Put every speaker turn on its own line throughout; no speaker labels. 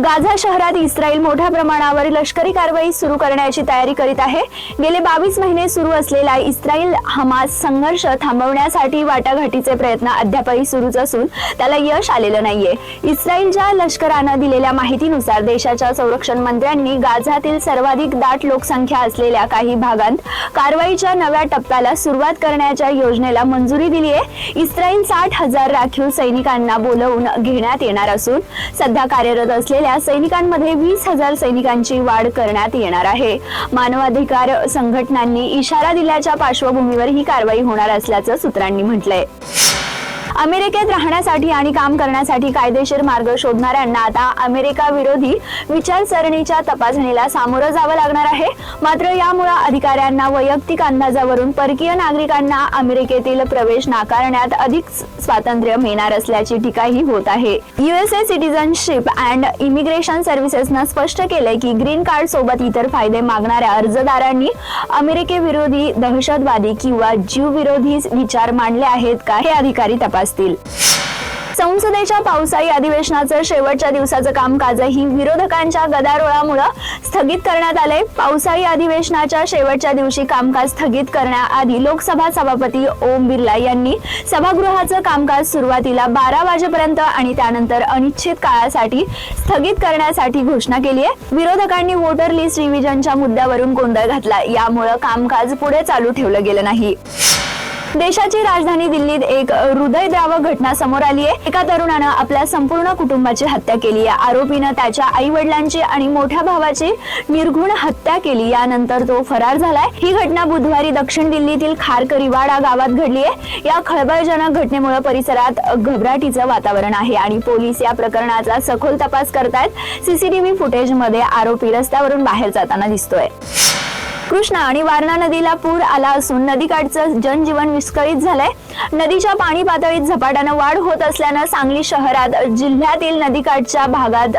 Gaza शहरात Israel मोठ्या प्रमाणावर लष्करी कारवाई सुरू करण्याची तयारी करीत आहे. गेले बावीस महिने सुरू असलेला इस्रायल हमास संघर्ष थांबवण्यासाठी वाटाघाटीचे प्रयत्न अद्यापही सुरूच असून त्याला यश आलेलं नाहीये. इस्रायलच्या लष्करानं दिलेल्या माहितीनुसार देशाच्या संरक्षण मंत्र्यांनी गाझातील सर्वाधिक दाट लोकसंख्या असलेल्या काही भागांत कारवाईच्या नव्या टप्प्याला सुरुवात करण्याच्या योजनेला मंजुरी दिली आहे. इस्रायल साठ हजार राखीव सैनिकांना बोलवून घेण्यात येणार असून सध्या कार्यरत असलेल्या सैनिकांमध्ये वीस हजार सैनिकांची वाढ करण्यात येणार आहे. मानवाधिकार संघटनांनी इशारा दिल्याच्या पार्श्वभूमीवर ही कारवाई होणार असल्याचं सूत्रांनी म्हटलंय. अमेरिकेत राहण्यासाठी आणि काम करण्यासाठी कायदेशीर मार्ग शोधणाऱ्यांना आता अमेरिका विरोधी विचारसरणीच्या तपासणीला सामोरं जावं लागणार आहे. मात्र यामुळे अधिकाऱ्यांना वैयक्तिक अंदाजावरून परकीय नागरिकांना अमेरिकेतील प्रवेश नाकारण्यात अधिक स्वातंत्र्य मिळणार असल्याची टीकाही होत आहे. युएसए सिटीजनशिप अँड इमिग्रेशन सर्व्हिसेसनं स्पष्ट केलंय की ग्रीन कार्ड सोबत इतर फायदे मागणाऱ्या अर्जदारांनी अमेरिकेविरोधी दहशतवादी किंवा जीवविरोधी विचार मांडले आहेत का हे अधिकारी तपास असतील. संसदेच्या पावसाळी अधिवेशनाचं शेवटच्या दिवसाचं कामकाजही विरोधकांच्या गदारोळामुळे स्थगित करण्यात आले पावसाळी अधिवेशनाच्या शेवटच्या दिवशी कामकाज स्थगित करण्याआधी लोकसभा सभापती ओम बिर्ला यांनी सभागृहाचं कामकाज सुरुवातीला बारा वाजेपर्यंत आणि त्यानंतर अनिश्चित काळासाठी स्थगित करण्यासाठी घोषणा केली आहे विरोधकांनी वोटर लिस्ट रिव्हिजनच्या मुद्द्यावरून गोंधळ घातला. यामुळे कामकाज पुढे चालू ठेवलं गेलं नाही. देशाची राजधानी दिल्लीत एक हृदयद्रावक घटना समोर आली आहे. एका तरुणानं आपल्या संपूर्ण कुटुंबाची हत्या केली. आहे आरोपीनं त्याच्या आई वडिलांची आणि मोठ्या भावाची निर्घुण हत्या केली. यानंतर तो फरार झालाय. ही घटना बुधवारी दक्षिण दिल्लीतील खारकरीवाडा गावात घडली आहे. या खळबळजनक घटनेमुळे परिसरात घबराटीचं वातावरण आहे आणि पोलीस या प्रकरणाचा सखोल तपास करतायत. सीसीटीव्ही फुटेजमध्ये आरोपी रस्त्यावरून बाहेर जाताना दिसतोय. कृष्णा आणि वारणा नदीला पूर आला असून नदीकाठचं जनजीवन विस्कळीत झालंय. नदीच्या पाणी पातळीत झपाट्यानं वाढ होत असल्यानं सांगली शहरात जिल्ह्यातील नदीकाठच्या भागात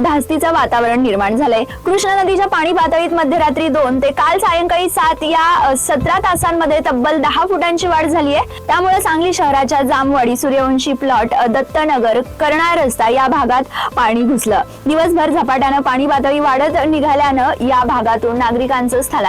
धास्तीचं वातावरण निर्माण झालंय. कृष्णा नदीच्या पाणी पातळीत मध्यरात्री दोन ते काल सायंकाळी सात या सतरा तासांमध्ये तब्बल दहा फुटांची वाढ झाली आहे त्यामुळे सांगली शहराच्या जामवाडी सूर्यवंशी प्लॉट दत्तनगर कर्णा रस्ता या भागात पाणी घुसलं. दिवसभर झपाट्यानं पाणी पातळी वाढत निघाल्यानं या भागातून नागरिकांचं स्थलांतर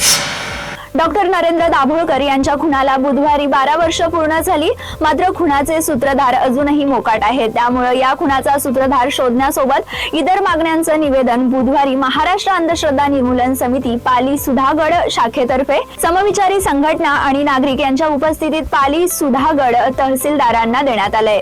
डॉक्टर नरेंद्र दाभोळकर यांच्या खुनाला बुधवारी बारा वर्ष पूर्ण झाली. मात्र खुनाचे सूत्रधार अजूनही मोकाट आहेत. त्यामुळे या खुनाचा सूत्रधार शोधण्यासोबत इतर मागण्यांचं निवेदन बुधवारी महाराष्ट्र अंधश्रद्धा निर्मूलन समिती पाली सुधागड शाखेतर्फे समविचारी संघटना आणि नागरिक यांच्या उपस्थितीत पाली सुधागड तहसीलदारांना देण्यात आलंय.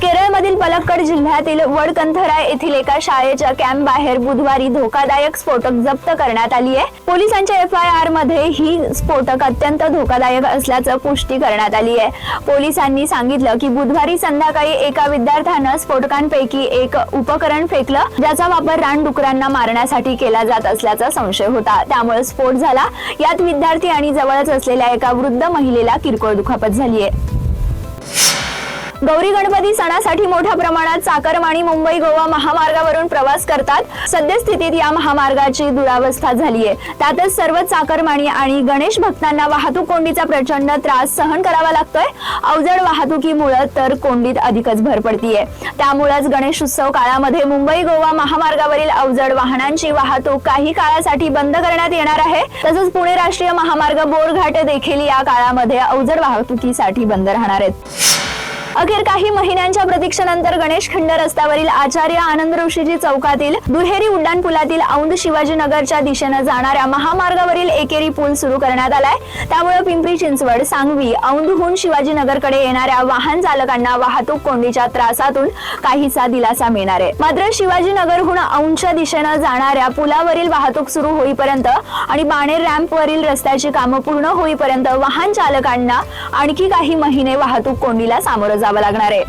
केरळमधील पलक्कड जिल्ह्यातील वडकंथरा येथील एका शाळेच्या कॅम्प बाहेर बुधवारी धोकादायक स्फोटक जप्त करण्यात आली आहे. पोलिसांच्या एफ आय आरमध्ये ही स्फोटक अत्यंत धोकादायक असल्याचं पुष्टी करण्यात आली आहे. पोलिसांनी सांगितलं की बुधवारी संध्याकाळी एका विद्यार्थ्यानं स्फोटकांपैकी एक उपकरण फेकलं ज्याचा वापर रानडुकरांना मारण्यासाठी केला जात असल्याचा संशय होता. त्यामुळे स्फोट झाला. यात विद्यार्थी आणि जवळच असलेल्या एका वृद्ध महिलेला किरकोळ दुखापत झाली आहे. गौरी गणपती सणासाठी मोठ्या प्रमाणात चाकरमाणी मुंबई गोवा महामार्गावरून प्रवास करतात. सद्यस्थितीत या महामार्गाची दुरावस्था झाली आहे त्यातच सर्व चाकरमाणी आणि गणेश भक्तांना वाहतूक कोंडीचा प्रचंड त्रास सहन करावा लागतोय. अवजड वाहतुकीमुळे तर कोंडीत अधिकच भर पडतीये. त्यामुळेच गणेश उत्सव काळामध्ये मुंबई गोवा महामार्गावरील अवजड वाहनांची वाहतूक काही काळासाठी बंद करण्यात येणार आहे. तसंच पुणे राष्ट्रीय महामार्ग बोरघाट देखील या काळामध्ये अवजड वाहतुकीसाठी बंद राहणार आहेत. अखेर काही महिन्यांच्या प्रतीक्षेनंतर गणेश खंड रस्त्यावरील आचार्य आनंद ऋषीजी चौकातील दुहेरी उड्डाण पुलातील औंध शिवाजीनगरच्या दिशेनं जाणाऱ्या महामार्गावरील एकेरी पूल सुरू करण्यात आलाय. त्यामुळे पिंपरी चिंचवड सांगवी औंधहून शिवाजीनगरकडे येणाऱ्या वाहन चालकांना वाहतूक कोंडीच्या त्रासातून काहीसा दिलासा मिळणार. आहे मात्र शिवाजीनगरहून औंधच्या दिशेनं जाणाऱ्या पुलावरील वाहतूक सुरू होईपर्यंत आणि बाणेर रॅम्पवरील रस्त्याची कामं पूर्ण होईपर्यंत वाहन चालकांना आणखी काही महिने वाहतूक कोंडीला सामोरं जावं लागणार आहे.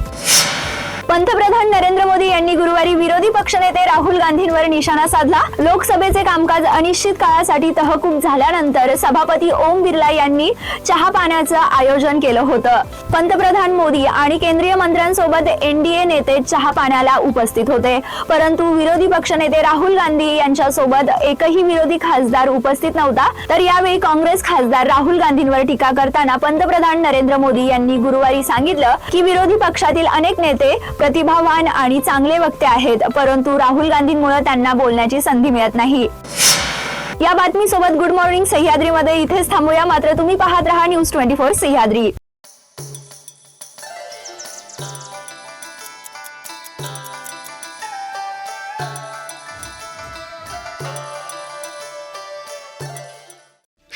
पंतप्रधान नरेंद्र मोदी यांनी गुरुवारी विरोधी पक्षनेते राहुल गांधींवर निशाणा साधला. लोकसभेचे कामकाज अनिश्चित काळासाठी तहकूब झाल्यानंतर सभापती ओम बिर्ला यांनी चहा पाण्याचं आयोजन केलं होतं. पंतप्रधान मोदी आणि केंद्रीय मंत्र्यांसोबत एनडीए नेते चहा पाण्याला उपस्थित होते. परंतु विरोधी पक्षनेते राहुल गांधी यांच्यासोबत एकही विरोधी खासदार उपस्थित नव्हता. तर यावेळी काँग्रेस खासदार राहुल गांधींवर टीका करताना पंतप्रधान नरेंद्र मोदी यांनी गुरुवारी सांगितलं की विरोधी पक्षातील अनेक नेते प्रतिभावान आणि चांगले वक्ते आहेत परंतु राहुल गांधींमुळे त्यांना बोलण्याची संधी मिळत नाही. या बातमीसोबत गुड मॉर्निंग सह्याद्रीमध्ये इथेच थांबूया. मात्र तुम्ही पाहत रहा न्यूज ट्वेंटी फोर सह्याद्री.